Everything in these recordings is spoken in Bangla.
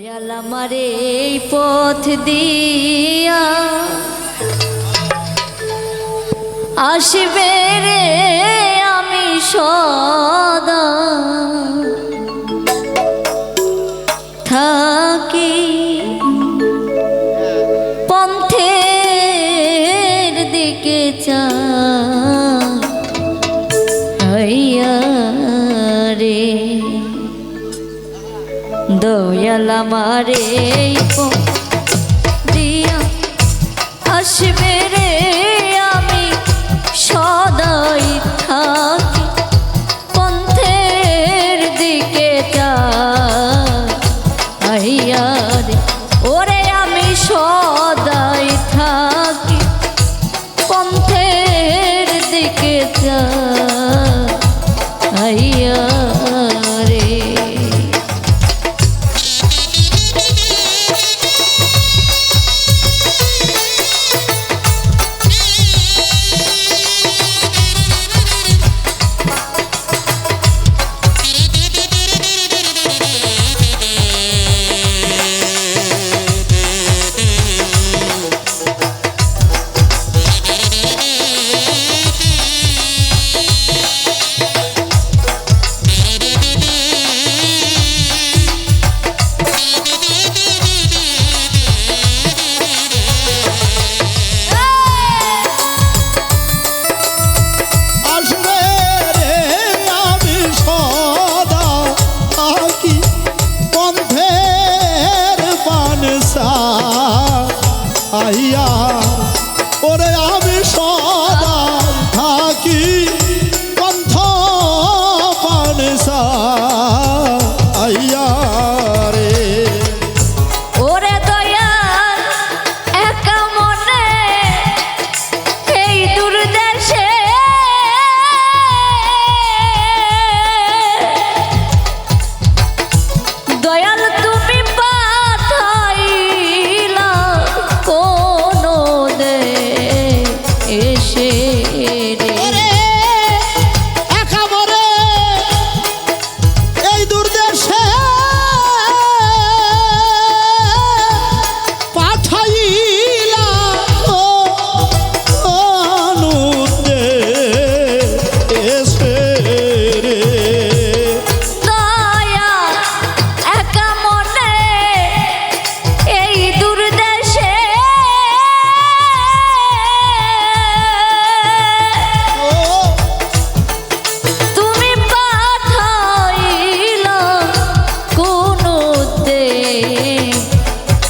দয়াল আমার এই পথ দিয়া। আসবে রে আমি সদা আমারে দিয়া আসবে রে আমি সদাই থাকি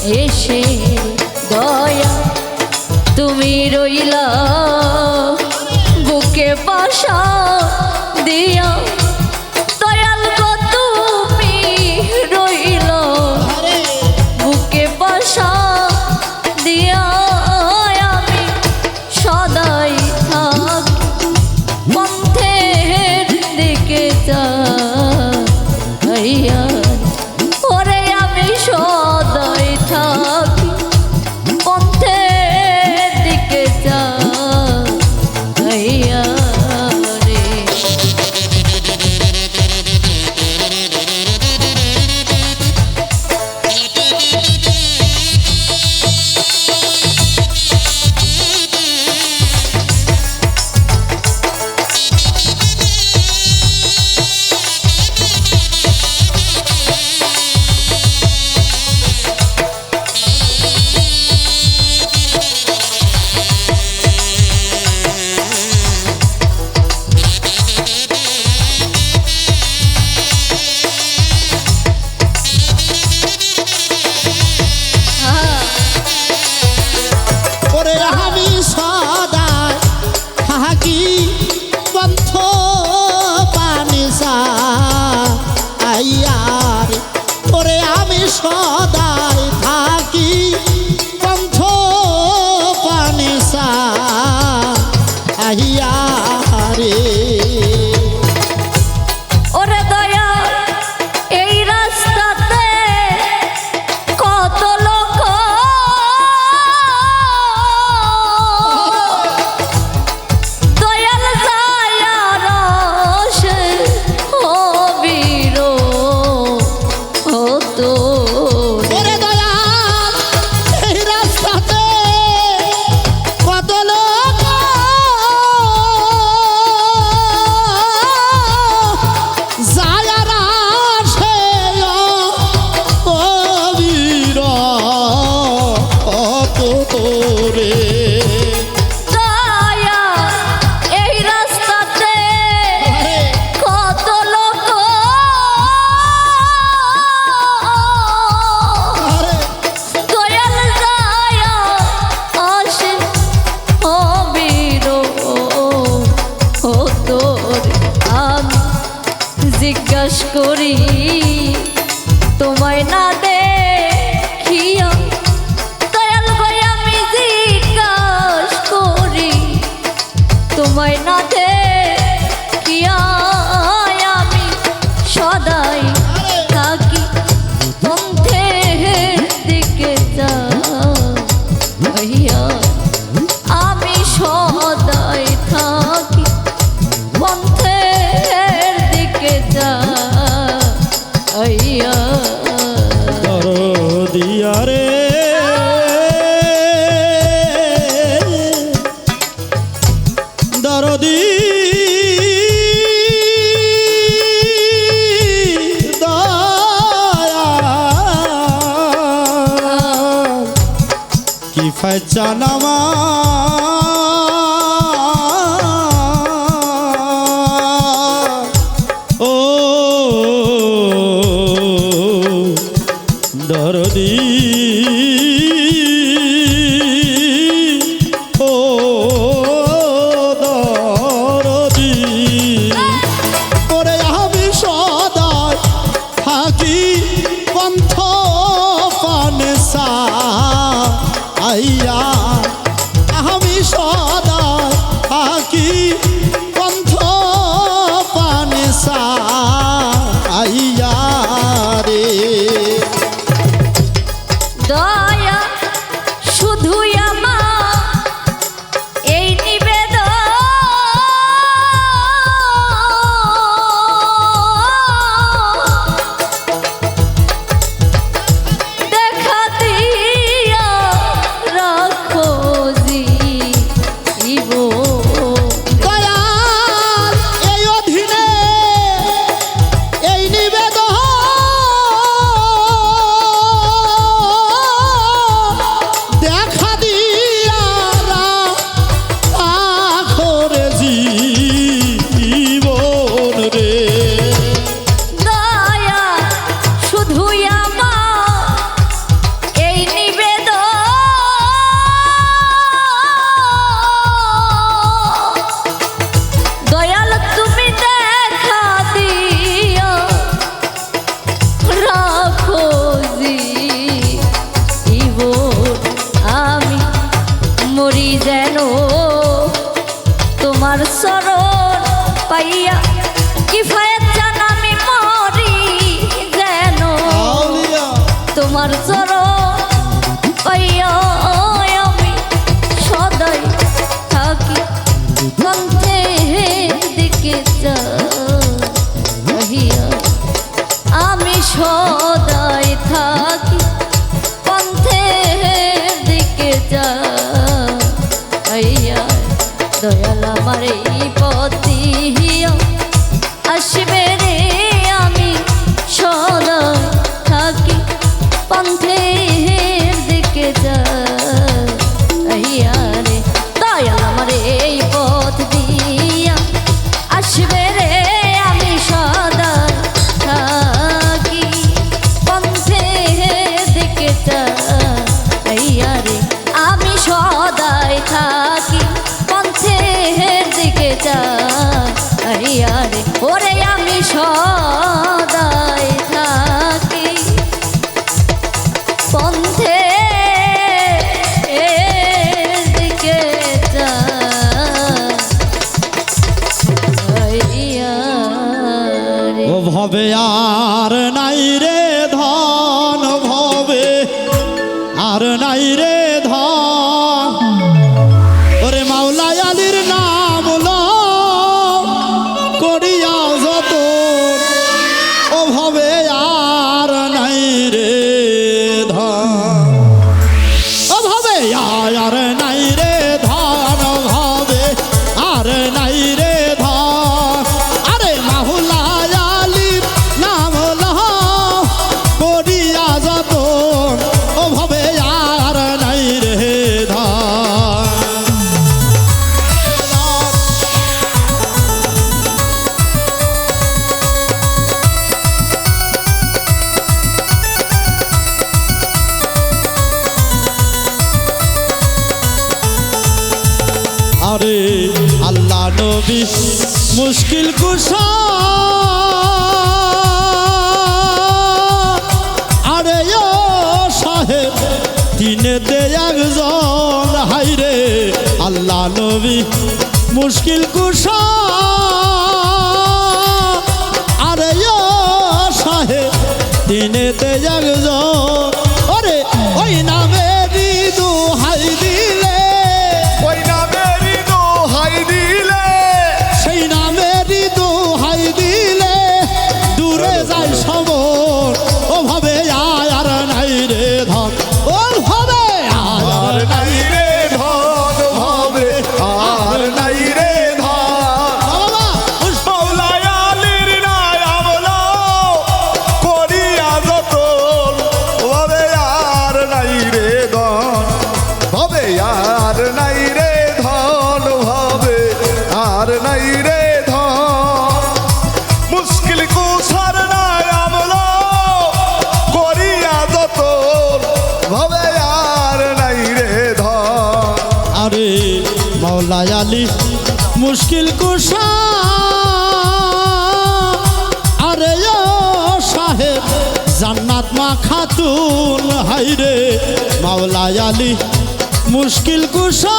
এসে দয়া তুমি রইলা। বুকে বাসা দিয়া região. হানিফা জানামা 哎呀。哎呀！আর নাই আরে আল্লাহ নবী, মুশকিল কুশা। আরে ও সাহেব, তিনেতে একজন হাইরে আল্লাহ নবী, মুশকিল কুশা। মুশকিল কুশা। আরে সাহেব জান্নাত মা খাতুন হাইরে মাওলা আলী মুশকিল কুশা।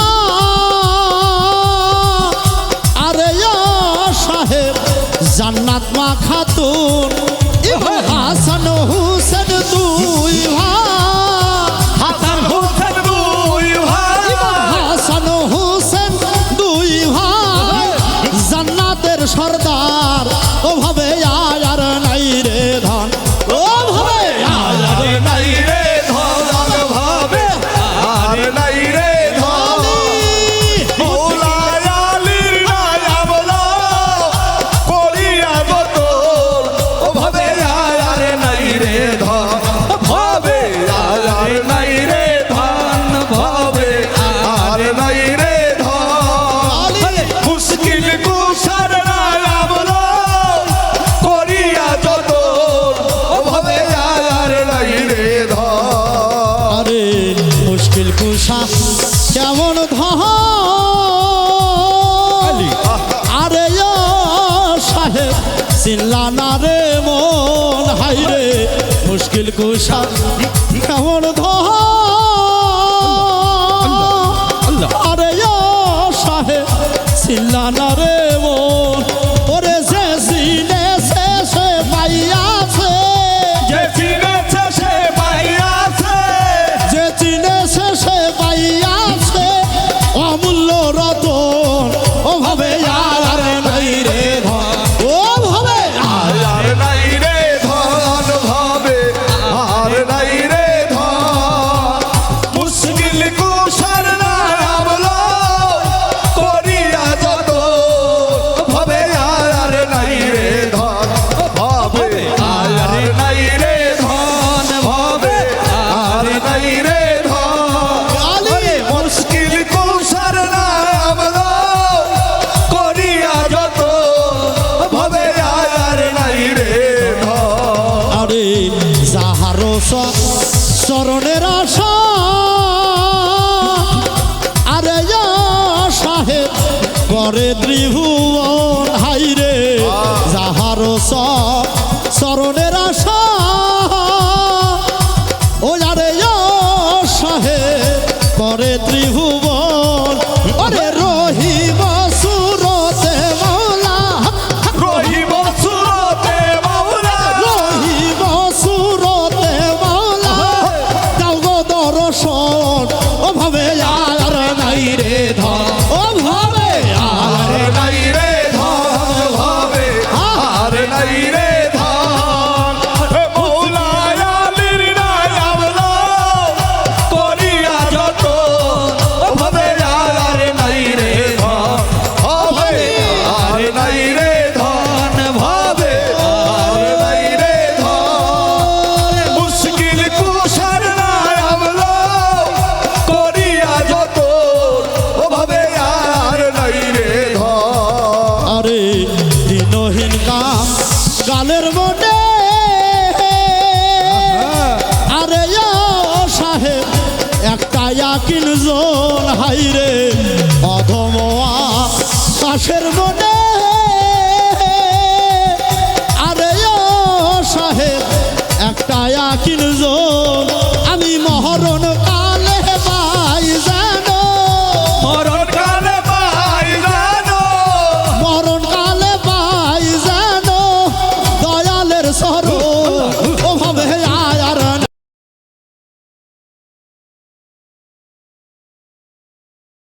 মন ধহ আরে সাহেব চিল্লানা রে মন হাইরে মুশকিল কুষা কেমন ধহ পাশের মন